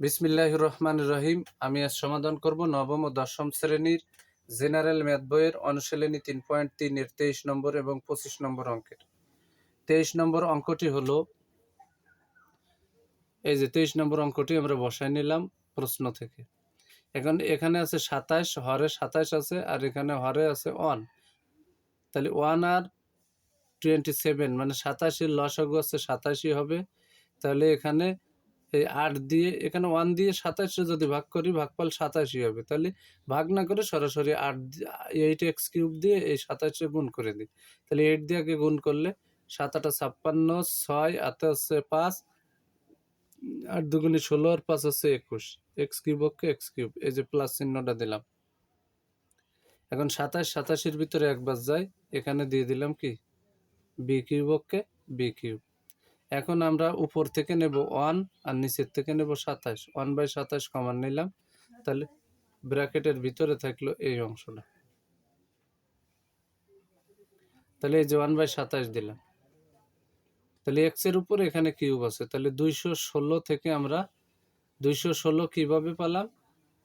বিসমিল্লাহ রহমান রহিম, আমি আজ সমাধান করব নবম ও দশম শ্রেণির জেনারেল ম্যাথ বইয়ের অনুশীলনী তিন পয়েন্ট তিনের তেইশ নম্বর এবং পঁচিশ নম্বর অঙ্কের। তেইশ নম্বর অঙ্কটি হল, এই যে তেইশ নম্বর অঙ্কটি আমরা বসাই নিলাম প্রশ্ন থেকে। এখন এখানে আছে সাতাশ, হরে সাতাশ আছে আর এখানে হরে আছে ওয়ান। তাহলে ওয়ান আর টোয়েন্টি সেভেন মানে সাতাশির লসাগু আছে সাতাশি হবে। তাহলে এখানে এই আট দিয়ে, এখানে ওয়ান দিয়ে সাতাশে যদি ভাগ করি, ভাগফল সাতাশি হবে। তাহলে ভাগ না করে সরাসরি আট এইট এক্স কিউব দিয়ে এই সাতাশে গুণ করে দিই। তাহলে এইট দিয়ে আগে গুণ করলে সাত আটা ছাপ্পান্ন, ছয় আতে হচ্ছে পাঁচ, আট দুগুণে ষোলো আর পাঁচ হচ্ছে একুশ। X cube okay X cube. এই যে প্লাস চিহ্নটা দিলাম। এখন সাতাশ, সাতাশির ভিতরে একবার যায় এখানে দিয়ে দিলাম কি? B cube okay B cube. এখন আমরা উপর থেকে নেব ওয়ান আর নিচের থেকে নেব সাতাশ। ওয়ান বাই সাতাশ কমান নিলাম। তাহলে ব্র্যাকেটের ভিতরে থাকল এই অংশটা। তাহলে এই যে ওয়ান বাই সাতাশ দিলাম। তাহলে এক্সের উপরে এখানে কিউব আছে। তাহলে দুইশো ষোলো থেকে আমরা দুইশো ষোলো কীভাবে পালাম?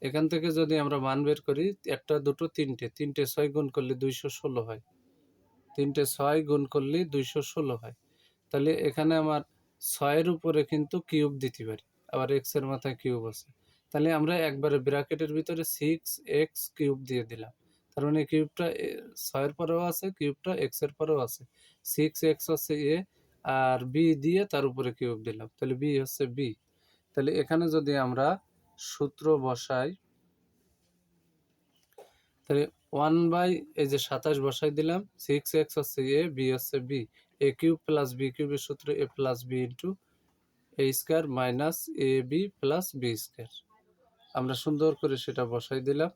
এখান থেকে যদি আমরা মান বের করি, একটা, দুটো, তিনটে। তিনটে ছয় গুণ করলে দুইশো ষোলো হয়। তিনটে ছয় গুণ করলে দুইশো ষোলো হয়। তাহলে এখানে আমার ছয়ের উপরে কিন্তু কিউব দিতে পারি। আবার এক্সের মাথায় কিউব আছে। তাহলে আমরা একবারে ব্র্যাকেটের ভিতরে সিক্স এক্স কিউব দিয়ে দিলাম। তার মানে কিউবটা ছয়ের পরেও আছে, কিউবটা এক্সের পরেও আছে। সিক্স এক্স হচ্ছে এ আর বি দিয়ে তার উপরে কিউব দিলাম। তাহলে বি হচ্ছে বি তাহলে এখানে যদি আমরা সূত্র বসাই, তাহলে ওয়ান বাই এই যে সাতাশ বসাই দিলাম সিক্স এক্স হচ্ছে এ বি হচ্ছে B A cube plus B কিউবের সূত্র A plus B into A square minus A B plus B square আমরা সুন্দর করে সেটা বসাই দিলাম।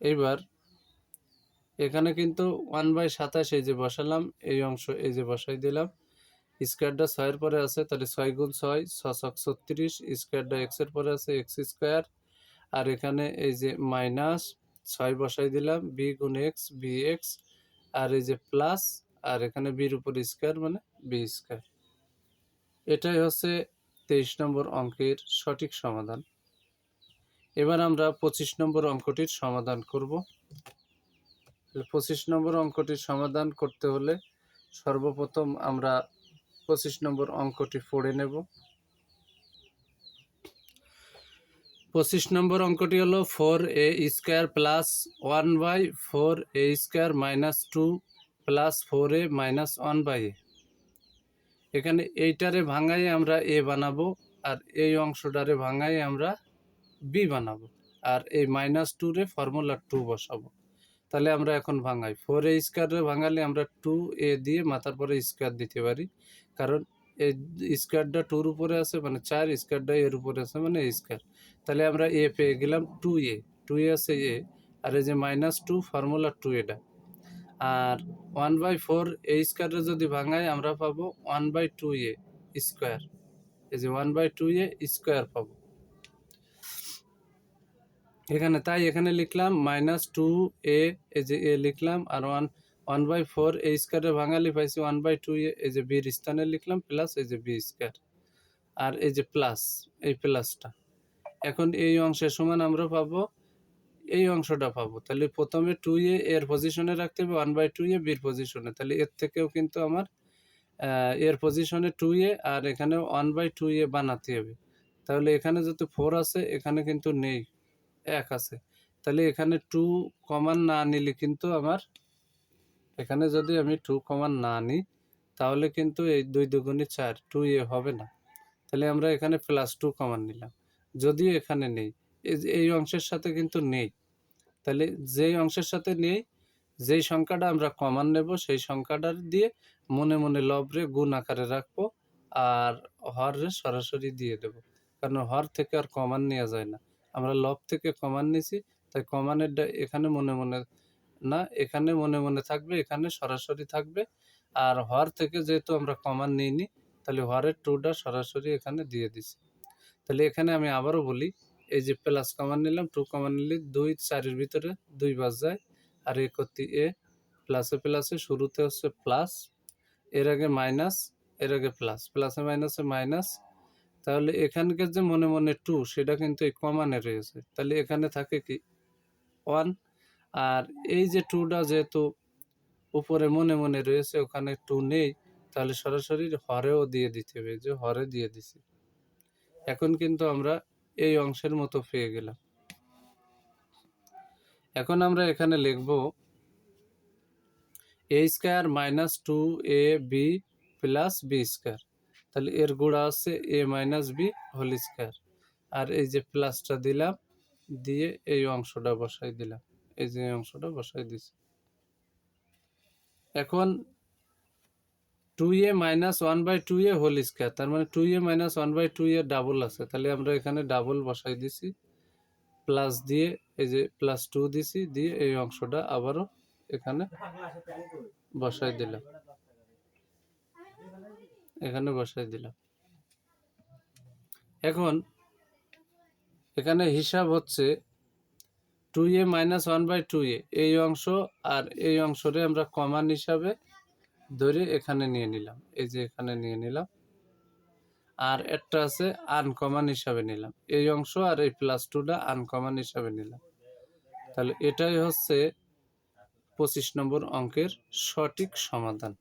এইবার এখানে কিন্তু ওয়ান বাই সাতাশ এই যে বসালাম, এই অংশ এই যে বসাই দিলাম। স্কোয়ারটা ছয়ের পরে আছে, তাহলে ছয় গুণ ছয় ছশো ছত্রিশ স্কোয়ারটা এক্সের পরে আছে এক্স স্কোয়ার আর এখানে এই যে মাইনাস ছয় বসাই দিলাম বি গুণ এক্স বি এক্স আর এই যে প্লাস আর এখানে বির উপর স্কোয়ার মানে বি স্কোয়ার। এটাই হচ্ছে তেইশ নম্বর অঙ্কের সঠিক সমাধান। এবার আমরা পঁচিশ নম্বর অঙ্কটির সমাধান করব। পঁচিশ নম্বর অঙ্কটির সমাধান করতে হলে সর্বপ্রথম আমরা পঁচিশ নম্বর অঙ্কটি পড়ে নেব। পঁচিশ নম্বর অঙ্কটি হলো four A square plus one by four A square minus two plus four A minus one by A এখানে এইটারে ভাঙাই আমরা এ বানাবো, আর এই অংশটারে ভাঙাই আমরা বি বানাবো, আর এই মাইনাস টু রে ফর্মুলা টু বসাবো। তাহলে আমরা এখন ভাঙাই। ফোর এ স্কোয়ারে ভাঙালে আমরা টু এ দিয়ে মাথার পরে স্কোয়ার দিতে পারি। কারণ এই স্কোয়ারটা টুর উপরে আছে মানে চার স্কোয়ারটা এর উপরে আছে মানে স্কোয়ার তাহলে আমরা এ পেয়ে গেলাম টু এ টু এ আছে এ আর এই যে মাইনাস টু ফর্মুলা টু এটা। আর ওয়ান বাই ফোর এই স্কোয়ারে যদি ভাঙাই, আমরা পাবো one by two A square এই যে one by two A square পাবো। এখানে, তাই এখানে লিখলাম মাইনাস টু এ এই যে এ লিখলাম, আর ওয়ান ওয়ান বাই ফোর এই স্কোয়ারে ভাঙালি পাইছি ওয়ান বাই টু এ এই যে বির স্থানে লিখলাম প্লাস এই যে বি স্কোয়ার আর এই যে প্লাস এই প্লাসটা এখন এই অংশের সমান আমরা পাবো এই অংশটা পাবো। তাহলে প্রথমে টু এ এর পজিশনে রাখতে হবে ওয়ান বাই টু এ বির পজিশনে তাহলে এর থেকেও কিন্তু আমার এর পজিশনে টু এ আর এখানে ওয়ান বাই টু এ বানাতে হবে। তাহলে এখানে যেহেতু ফোর আছে, এখানে কিন্তু নেই, এক আছে। তাহলে এখানে টু কমান না নিলে কিন্তু আমার, এখানে যদি আমি টু কমান না নিই, তাহলে কিন্তু এই দুই দুগুণে চার টু এ হবে না। তাহলে আমরা এখানে প্লাস টু কমান নিলাম। যদিও এখানে নেই এই অংশের সাথে কিন্তু নেই। তাহলে যেই অংশের সাথে নেই, যেই সংখ্যাটা আমরা কমান নেব, সেই সংখ্যাটার দিয়ে মনে মনে লবরে গুণ আকারে রাখব আর হরে সরাসরি দিয়ে দেব। কারণ হর থেকে আর কমান নেওয়া যায় না। আমরা লব থেকে কমান নিছি, তাই কমানের এখানে মনে মনে না, এখানে মনে মনে থাকবে, এখানে সরাসরি থাকবে। আর হর থেকে যেহেতু আমরা কমান নিইনি, তাহলে হরের টুটা সরাসরি এখানে দিয়ে দিছি। তাহলে এখানে আমি আবারও বলি এই যে প্লাস কমান নিলাম টু কমান নিলে দুই চারের ভিতরে দুই বাস যায়। আর এ করতে এ প্লাসে প্লাসে শুরুতে হচ্ছে প্লাস এর আগে মাইনাস এর আগে প্লাস প্লাসে মাইনাসে মাইনাস তাহলে এখানকার যে মনে মনে টু সেটা কিন্তু এই কমানে রয়েছে। তাহলে এখানে থাকে কি? ওয়ান আর এই যে টুটা যেহেতু উপরে মনে মনে রয়েছে, ওখানে টু নেই, তাহলে সরাসরি হরেও দিয়ে দিতে হবে, যে হরে দিয়ে দিছি। এখন কিন্তু আমরা এই অংশের মতো পেয়ে গেলাম। এখন আমরা এখানে লিখব A square minus two A B plus B square তাহলে এর গুণা হচ্ছে A minus B whole square আর এই যে প্লাসটা দিলাম, দিয়ে এই অংশটা বসাই দিলাম। এই যে অংশটা বসাই দিছি। এখন two A minus one by two A whole square তার মানে two A minus one by two A double আছে। তাহলে আমরা এখানে ডাবল বসাই দিছি প্লাস দিয়ে এই যে প্লাস টু দিছি, দিয়ে এই অংশটা আবারও এখানে বসাই দিলাম। এখানে বসাই দিলাম। এখন এখানে হিসাব হচ্ছে two A minus one by two A এই অংশ আর এই অংশরে আমরা কমান হিসাবে ধরে এখানে নিয়ে নিলাম। এই যে এখানে নিয়ে নিলাম। আর একটা আছে আনকমন হিসাবে নিলাম। এই অংশ আর এই প্লাস টুটা আনকমন হিসাবে নিলাম। তাহলে এটাই হচ্ছে পঁচিশ নম্বর অঙ্কের সঠিক সমাধান।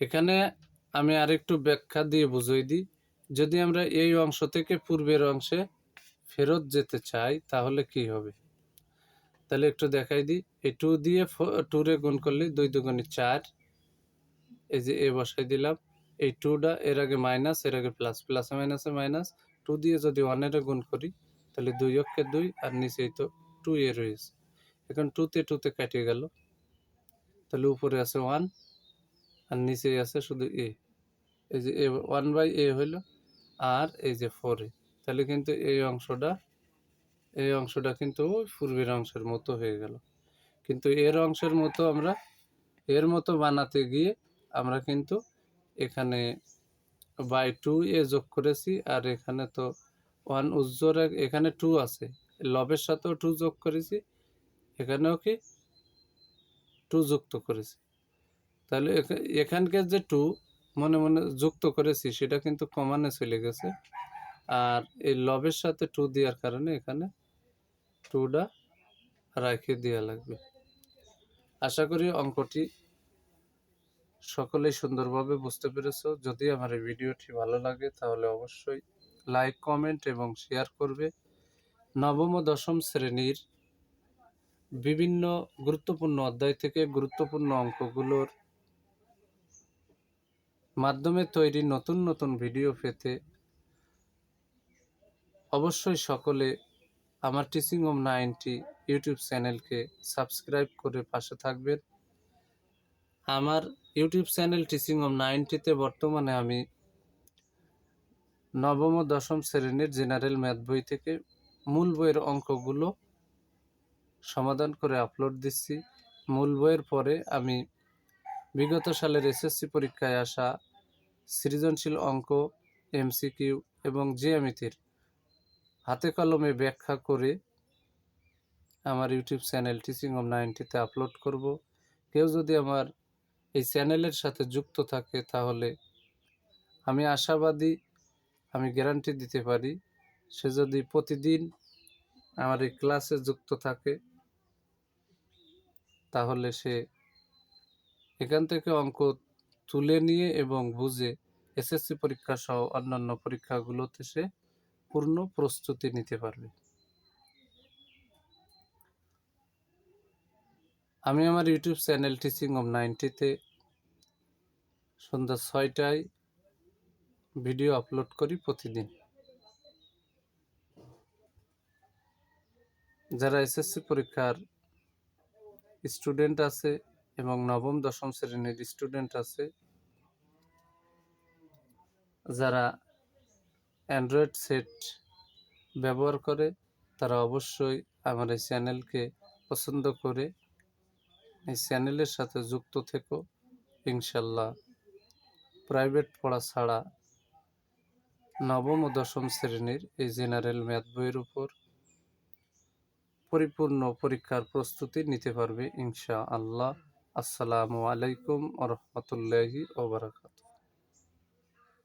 এখানে আমি আরেকটু ব্যাখ্যা দিয়ে বুঝিয়ে দিই। যদি আমরা এই অংশ থেকে পূর্বের অংশে ফেরত যেতে চাই, তাহলে কি হবে? তাহলে একটু দেখাই দিই। এই টু দিয়ে টুরে গুণ করলে দুই দুগুণে চার। এই যে এ বসাই দিলাম। এই টুটা এর আগে মাইনাস এর আগে প্লাস প্লাসে মাইনাসে মাইনাস টু দিয়ে যদি ওয়ানের গুণ করি, তাহলে দুই অক্ষে দুই আর নিচেই তো টু এ রয়েছে। এখন টুতে টুতে কাটিয়ে গেল। তাহলে উপরে আছে ওয়ান আর নিচে আছে শুধু এ। এই যে এ ওয়ান বাই এ হইল আর এই যে ফোর এ। তাহলে কিন্তু এই অংশটা এই অংশটা কিন্তু পূর্বের অংশের মতো হয়ে গেল। কিন্তু এর অংশের মতো আমরা, এর মতো বানাতে গিয়ে আমরা কিন্তু এখানে বাই টু এ যোগ করেছি আর এখানে তো ওয়ান উজ্জ্বর এখানে টু আছে। লবের সাথেও টু যোগ করেছি, এখানেও কি টু যুক্ত করেছি। তাহলে এখা- এখানকার যে টু মনে মনে যুক্ত করেছি, সেটা কিন্তু কমানে চলে গেছে। আর এই লবের সাথে টু দেওয়ার কারণে এখানে টুটা রাখে দেওয়া লাগবে। আশা করি অঙ্কটি সকলেই সুন্দরভাবে বুঝতে পেরেছ। যদি আমার এই ভিডিওটি ভালো লাগে, তাহলে অবশ্যই লাইক, কমেন্ট এবং শেয়ার করবে। নবম ও দশম শ্রেণির বিভিন্ন গুরুত্বপূর্ণ অধ্যায় থেকে গুরুত্বপূর্ণ অঙ্কগুলোর মাধ্যমে তৈরি নতুন নতুন ভিডিও পেতে অবশ্যই সকলে আমার টিচিং হোম নাইনটি ইউটিউব চ্যানেলকে সাবস্ক্রাইব করে পাশে থাকবেন। আমার ইউটিউব চ্যানেল টিচিং হোম নাইনটিতে বর্তমানে আমি নবম ও দশম শ্রেণির জেনারেল ম্যাথ বই থেকে মূল বইয়ের অঙ্কগুলো সমাধান করে আপলোড দিচ্ছি। মূল বইয়ের পরে আমি বিগত সালের এসএসসি পরীক্ষায় আসা সৃজনশীল অঙ্ক, এমসিকিউ এবং জিএমিতির হাতে কলমে ব্যাখ্যা করে আমার ইউটিউব চ্যানেল টিচিং অফ নাইনটিতে আপলোড করব। কেউ যদি আমার এই চ্যানেলের সাথে যুক্ত থাকে তাহলে আমি আশাবাদী, আমি গ্যারান্টি দিতে পারি, সে যদি প্রতিদিন আমার এই ক্লাসে যুক্ত থাকে, তাহলে সে এখান থেকে অঙ্ক তুলে নিয়ে এবং বুঝে এসএসসি পরীক্ষা সহ অন্যান্য পরীক্ষাগুলোতে সে পূর্ণ প্রস্তুতি নিতে পারবে। আমি আমার ইউটিউব চ্যানেল টিচিং অফ নাইনটিতে সন্ধ্যা ছয়টায় ভিডিও আপলোড করি প্রতিদিন। যারা এসএসসি পরীক্ষার স্টুডেন্ট আছে এবং নবম, দশম শ্রেণির স্টুডেন্ট আছে, যারা অ্যান্ড্রয়েড সেট ব্যবহার করে তারা অবশ্যই আমার এই চ্যানেলকে পছন্দ করে। এই চ্যানেলের সাথে যুক্ত থেকো, ইনশাল্লাহ। প্রাইভেট পড়া ছাড়া নবম ও দশম শ্রেণির এই জেনারেল ম্যাথ বইয়ের উপর পরিপূর্ণ পরীক্ষার প্রস্তুতি নিতে পারবে ইনশা আল্লাহ আসসালামু আলাইকুম রহমতুল্লাহি ওবরাকাত